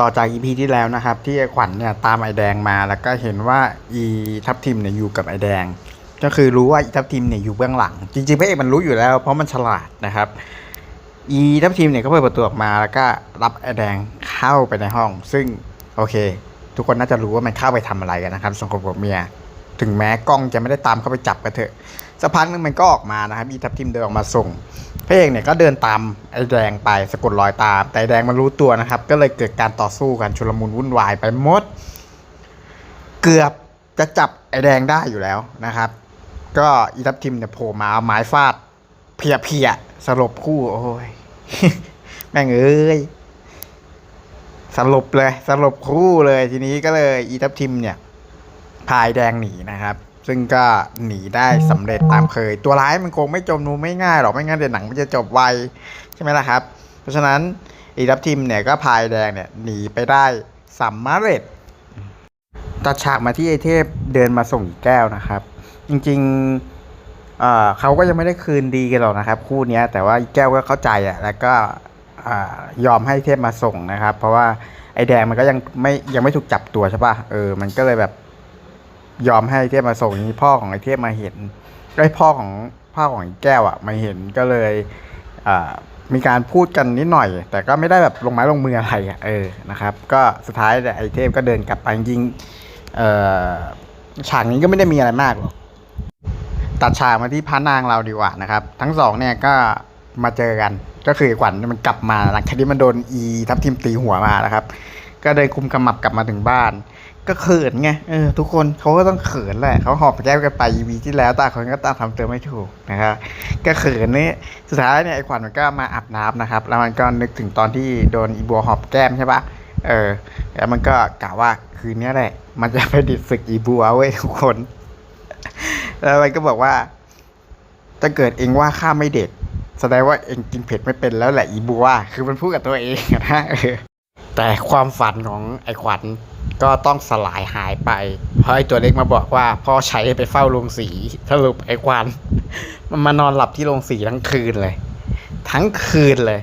ต่อจากอีพีที่แล้วนะครับ ที่ไอขวัญเนี่ยตามไอแดงมาแล้วก็เห็นว่าอีทัพทิมเนี่ยอยู่กับไอแดง ก็คือรู้ว่าอีทัพทิมเนี่ยอยู่เบื้องหลัง จริงๆพระเอกมันรู้อยู่แล้วเพราะมันฉลาดนะครับ อีทัพทิมเนี่ยก็เปิดประตูออกมาแล้วก็รับไอแดงเข้าไปในห้อง ซึ่งโอเค ทุกคนน่าจะรู้ว่ามันเข้าไปทำอะไรกันนะครับสองคนผัวเมีย ถึงแม้กล้องจะไม่ได้ตามเข้าไปจับก็เถอะ สักพักนึงมันก็ออกมานะครับอีทัพทิมเดินออกมาส่งพระเอกเนี่ยก็เดินตามไอ้แดงไปสะกดรอยตาม แต่แดงมันรู้ตัวนะครับ ก็เลยเกิดการต่อสู้กันชุลมุนวุ่นวายไปหมด เกือบจะจับไอ้แดงได้อยู่แล้วนะครับ ก็อีทัพทิมเนี่ยโผล่มาเอาไม้ฟาดเพียเพียสลบคู่โอ้ยแม่งเอ้ยสลบเลยสลบคู่เลยทีนี้ก็เลยอีทัพทิมเนี่ยพายแดงหนีนะครับ ซึ่งก็หนีได้สำเร็จตามเคย ตัวร้ายมันคงไม่จมนูไม่ง่ายหรอกไม่งั้นเดี๋ยวหนังมันจะจบไวใช่ไหมล่ะครับ เพราะฉะนั้นอีรับทีมเนี่ยก็พายแดงเนี่ยหนีไปได้สำเร็จตัดฉากมาที่ไอเทพเดินมาส่งแก้วนะครับ จริงๆเเขาก็ยังไม่ได้คืนดีกันหรอกนะครับ คู่นี้แต่ว่าแก้วก็เข้าใจอะแล้วก็ยอมให้เทพมาส่งนะครับ เพราะว่าไอแดงมันก็ยังไม่ยังไม่ถูกจับตัวใช่ป่ะเออมันก็เลยแบบ ยอมให้เทพมาส่งนี้พ่อของไอ้เทพมาเห็นไอ้พ่อของพ่อของแก้วอะมาเห็นก็เลยอ่ามีการพูดกันนิดหน่อย แต่ก็ไม่ได้แบบลงไม้ลงมืออะไรอะเออนะครับ ก็สุดท้ายไอ้เทพก็เดินกลับไปจริงเออฉากนี้ก็ไม่ได้มีอะไรมากหรอกตัดฉากมาที่พระนางเราดีกว่านะครับ ทั้งสองเนี่ยก็มาเจอกันก็คือไอ้ขวัญมันกลับมาหลังจากที่มันโดนอีทับทิมตีหัวมานะครับ ก็เดินคุมขมับกลับมาถึงบ้าน ก็เขินไงเออทุกคนเขาก็ต้องเขินแหละเขาหอบแก้วกันไปวีที่แล้วตาคนก็ต่างทำตัวไม่ถูกนะครับก็เขินนี่สุดท้ายเนี่ยไอ้ขวัญมันก็มาอาบน้ำนะครับ แล้วมันก็นึกถึงตอนที่โดนอีบัวหอบแก้มใช่ปะเออแล้วมันก็กล่าวว่าคืนนี้แหละ มันจะไปดิดศึกอีบัวเว้ยทุกคน แล้วมันก็บอกว่าถ้าเกิดเองว่าข้าไม่เด็ดแสดงว่าเองกินเผ็ดไม่เป็นแล้วแหละอีบัว คือมันพูดกับตัวเองนะ แต่ความฝันของไอ้ขวัญก็ต้องสลายหายไป เพราะไอ้ตัวเล็กมาบอกว่าพ่อใช้ไปเฝ้าโรงสีสรุปไอ้ขวัญมันมานอนหลับที่โรงสีทั้งคืนเลย ทั้งคืนเลย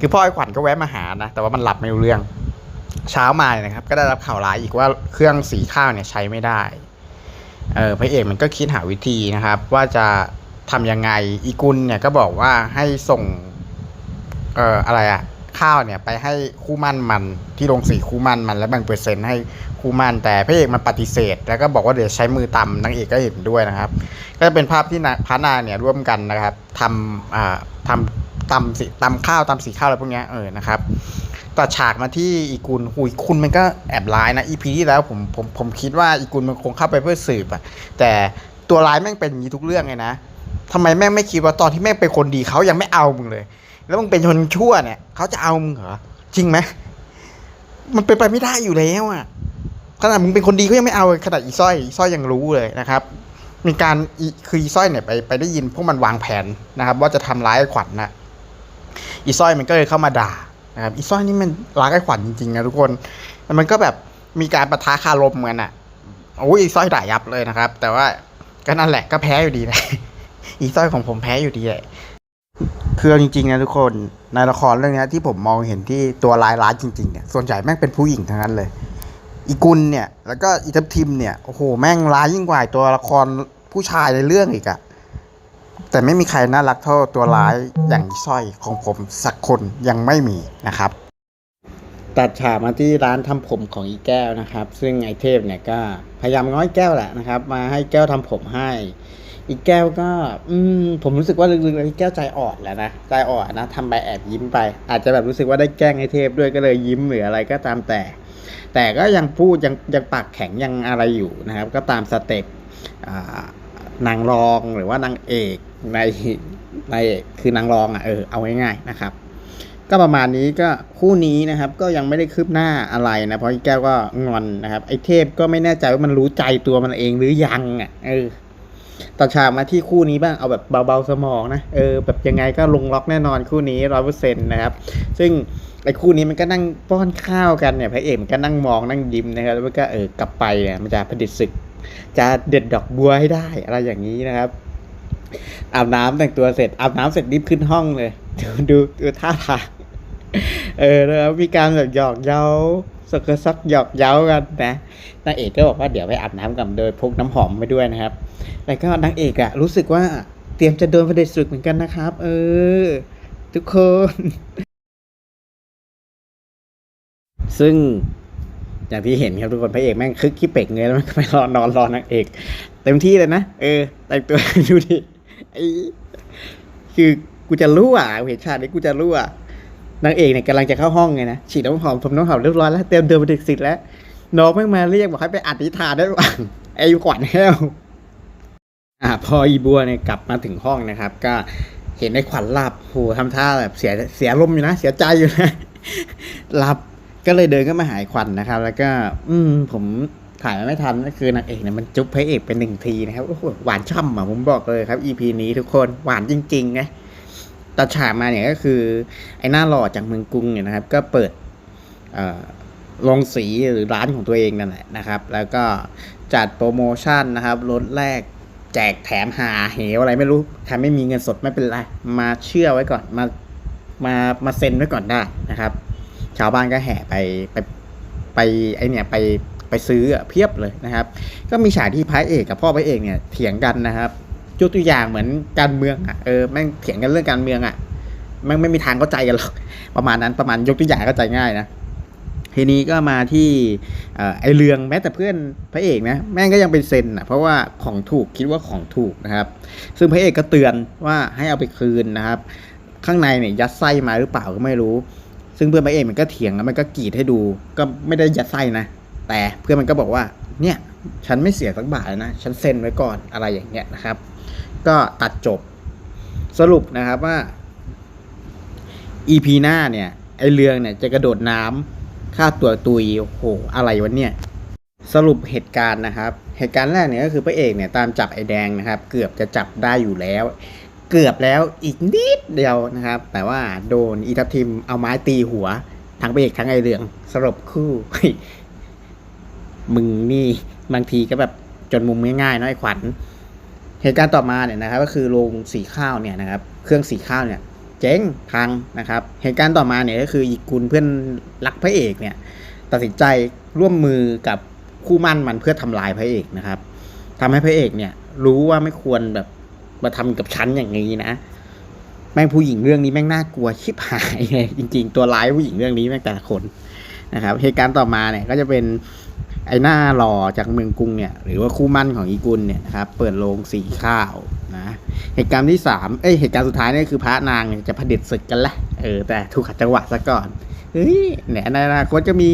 คือพ่อไอ้ขวัญก็แวะมาหานะ แต่ว่ามันหลับไม่รู้เรื่อง เช้ามาเนี่ยนะครับ ก็ได้รับข่าวร้ายอีกว่าเครื่องสีข้าวเนี่ยใช้ไม่ได้ เออพระเอกมันก็คิดหาวิธีนะครับ ว่าจะทำยังไงอีกุลเนี่ยก็บอกว่าให้ส่ง เอ่ออะไรอะ ข้าวเนี่ยไปให้คู่มั่นมันที่โรงสีคู่มั่นมันแล้วแบ่งเปอร์เซ็นต์ให้คู่มั่นแต่พระเอกมันปฏิเสธ แล้วก็บอกว่าเดี๋ยวใช้มือตำนางเอกก็เห็นด้วยนะครับ ก็จะเป็นภาพที่พระนางเนี่ยร่วมกันนะครับทำอ่าทำตำสีตำข้าวตำสีข้าวอะไรพวกนี้เออนะครับตัดฉากมาที่อีกุลหุยคุณมันก็แอบร้ายนะอีพีที่แล้วผมผมผมคิดว่าอีกุลมันคงเข้าไปเพื่อสืบอะแต่ตัวร้ายแม่งเป็นอย่างนี้ทุกเรื่องเลยนะทำไมแม่งไม่คิดว่าตอนที่แม่งเป็นคนดีเขายังไม่เอามึงเลย แล้วมึงเป็นคนชั่วเนี่ยเขาจะเอามึงเหรอจริงไหมมันเป็นไปไม่ได้อยู่แล้วอะขนาดมึงเป็นคนดีเขายังไม่เอาขนาดอีสร้อยอีสร้อยยังรู้เลยนะครับ มีการคืออีสร้อยเนี่ยไปไปได้ยินพวกมันวางแผนนะครับ ว่าจะทำร้ายไอ้ขวัญนะอีสร้อยมันก็เลยเข้ามาด่านะครับอีสร้อยนี่มันรักไอ้ขวัญจริงๆนะทุกคนแล้วมันก็แบบมีการประทะคารมกันอะโอ้ยอีสร้อยด่ายับเลยนะครับ แต่ว่าก็นั่นแหละก็แพ้อยู่ดีนะอีสร้อยของผมแพ้อยู่ดีแหละ คือจริงๆนะทุกคนในละครเรื่องนี้ที่ผมมองเห็นที่ตัวร้ายร้ายจริงๆเนี่ยส่วนใหญ่แม่งเป็นผู้หญิงทั้งนั้นเลย อีกุลเนี่ย แล้วก็อีทัพทิมเนี่ยโอ้โหแม่งร้ายยิ่งกว่าตัวละครผู้ชายในเรื่องอีกอะแต่ไม่มีใครน่ารักเท่าตัวร้ายอย่างอีสร้อยของผมสักคนยังไม่มีนะครับ ตัดฉากมาที่ร้านทำผมของอีแก้วนะครับ ซึ่งไอเทพเนี่ยก็พยายามง้อยแก้วแหละนะครับ มาให้แก้วทำผมให้ อีกแก้วก็ อืมผมรู้สึกว่าลึกๆแล้วอีกแก้วใจอ่อนแล้วนะใจอ่อนนะทำไปแอบยิ้มไป อาจจะแบบรู้สึกว่าได้แกล้งไอ้เทพด้วยก็เลยยิ้มหรืออะไรก็ตามแต่ แต่ก็ยังพูดยังยังปากแข็งยังอะไรอยู่นะครับ ก็ตามสเต็ปนางรองหรือว่านางเอกในในคือนางรองอะเออเอาง่ายๆนะครับ ก็ประมาณนี้ก็คู่นี้นะครับ ก็ยังไม่ได้คืบหน้าอะไรนะเพราะแก้วก็งอนนะครับ ไอ้เทพก็ไม่แน่ใจว่ามันรู้ใจตัวมันเองหรือยังอะเออ ตัดฉากมาที่คู่นี้บ้างเอาแบบเบาๆสมองนะเออแบบยังไงก็ลงล็อกแน่นอนคู่นี้ร้อยเปอร์เซ็นต์นะครับ ซึ่งไอ้คู่นี้มันก็นั่งป้อนข้าวกันเนี่ยพระเอกมันก็นั่งมองนั่งยิ้มนะครับแล้วมันก็เออกลับไปเนี่ยมันจะผดิตศึก จะเด็ดดอกบัวให้ได้อะไรอย่างนี้นะครับอาบน้ำแต่งตัวเสร็จอาบน้ำเสร็จรีบขึ้นห้องเลย ดูดูดูท่าทางเออนะครับมีการแบบหยอกเย้า สกกระซักหยอกเย้ากันนะนางเอกก็บอกว่าเดี๋ยวไปอาบน้ำกับโดยพกน้ำหอมไปด้วยนะครับ แล้วก็นางเอกอะรู้สึกว่าเตรียมจะโดนประเด็นสุดเหมือนกันนะครับ เออ ทุกคน ซึ่งอย่างที่เห็นครับทุกคนพระเอกแม่งคึกขี้เป็กเงยแล้วมันก็ไปรอนอนรอนางเอก เต็มที่เลยนะเออแต่งตัวดูดิไอ้คือกูจะรู้อะเห็นฉากนี้กูจะรู้อะ นางเอกเนี่ยกำลังจะเข้าห้องไงนะฉีดน้ำหอมพรมน้ำหอมเรียบร้อยแล้วเตรียมเดินไปดึกสิทธิ์แล้วน้องแม่มาเรียกบอกให้ไปอัดนิทานได้หรือเปล่าไอ้ขวัญแห้วอ่าพออีบัวเนี่ยกลับมาถึงห้องนะครับ ก็เห็นไอ้ขวัญหลับโหทำท่าแบบเสียเสียลมอยู่นะเสียใจอยู่นะหลับก็เลยเดินก็มาหายขวัญนะครับ แล้วก็ อืมผมถ่ายมาไม่ทันก็คือนางเอกเนี่ยมันจุ๊บพระเอกเป็นหนึ่งทีนะครับโอ้โหหวานช่ำอะผมบอกเลยครับ EP นี้ทุกคนหวานจริงๆไง ตัดฉากมาเนี่ยก็คือ ไอ้หน้าหล่อจากเมืองกรุงเนี่ยนะครับ ก็เปิดโรงสีหรือร้านของตัวเองนั่นแหละนะครับ แล้วก็จัดโปรโมชั่นนะครับลดแรกแจกแถมหาเหวอะไรไม่รู้ใครไม่มีเงินสดไม่เป็นไร มาเชื่อไว้ก่อนมามามาเซ็นไว้ก่อนได้นะครับ ชาวบ้านก็แห่ไปไปไปไอเนี่ยไปไปซื้อเพียบเลยนะครับ ก็มีฉากที่พระเอกกับพ่อพระเอกเนี่ยเถียงกันนะครับ ยกตัวอย่างเหมือนการเมืองอะเออแม่งเถียงกันเรื่องการเมืองอะแม่งไม่มีทางเข้าใจกันหรอกประมาณนั้นประมาณยกตัวอย่างเข้าใจง่ายนะทีนี้ก็มาที่ไอเรืองแม้แต่เพื่อนพระเอกนะแม่งก็ยังเป็นเซนอะเพราะว่าของถูกคิดว่าของถูกนะครับ ซึ่งพระเอกก็เตือนว่าให้เอาไปคืนนะครับ ข้างในเนี่ยยัดไส้มาหรือเปล่าก็ไม่รู้ ซึ่งเพื่อนพระเอกมันก็เถียงแล้วมันก็กรีดให้ดู ก็ไม่ได้ยัดไส้นะ แต่เพื่อนมันก็บอกว่าเนี่ยฉันไม่เสียสักบาทเลยนะฉันเซ็นไว้ก่อนอะไรอย่างเงี้ยนะครับ ก็ตัดจบสรุปนะครับว่า EP หน้าเนี่ย ไอเรืองเนี่ยจะกระโดดน้ำฆ่าตัวตุยโอ้โหอะไรวะเนี่ย สรุปเหตุการณ์นะครับ เหตุการณ์แรกเนี่ยก็คือพระเอกเนี่ยตามจับไอแดงนะครับ เกือบจะจับได้อยู่แล้ว เกือบแล้วอีกนิดเดียวนะครับ แต่ว่าโดนอีทัพทิมเอาไม้ตีหัว ทั้งพระเอกทั้งไอเรือง สรุปคู่ มึงนี่บางทีก็แบบจนมุมง่ายๆนาะไอ้ขวัญ เหตุการณ์ต่อมาเนี่ยนะครับก็คือโรงสีข้าวเนี่ยนะครับเครื่องสีข้าวเนี่ยเจ๊งพังนะครับ เหตุการณ์ต่อมาเนี่ยก็คืออีกกุลเพื่อนรักพระเอกเนี่ยตัดสินใจร่วมมือกับคู่มั่นมันเพื่อทำลายพระเอกนะครับทำให้พระเอกเนี่ยรู้ว่าไม่ควรแบบมาทำกับฉันอย่างนี้นะแม่งผู้หญิงเรื่องนี้แม่งน่ากลัวชิบหายเลยจริง ๆ ตัวร้ายผู้หญิงเรื่องนี้แม่งแต่ละคนนะครับ เหตุการณ์ต่อมาเนี่ยก็จะเป็น ไอ้หน้าหล่อจากเมืองกรุงเนี่ยหรือว่าคู่มั่นของอีกุลเนี่ยนะครับเปิดโรงสีข้าวนะเหตุการณ์ที่สามเอ้ยเหตุการณ์สุดท้ายนี่คือพระนางเนี่ยจะเผด็จศึกกันละเออแต่ถูกขัดจังหวะซะก่อนเฮ้ยเนี่ยในอนาคตจะมี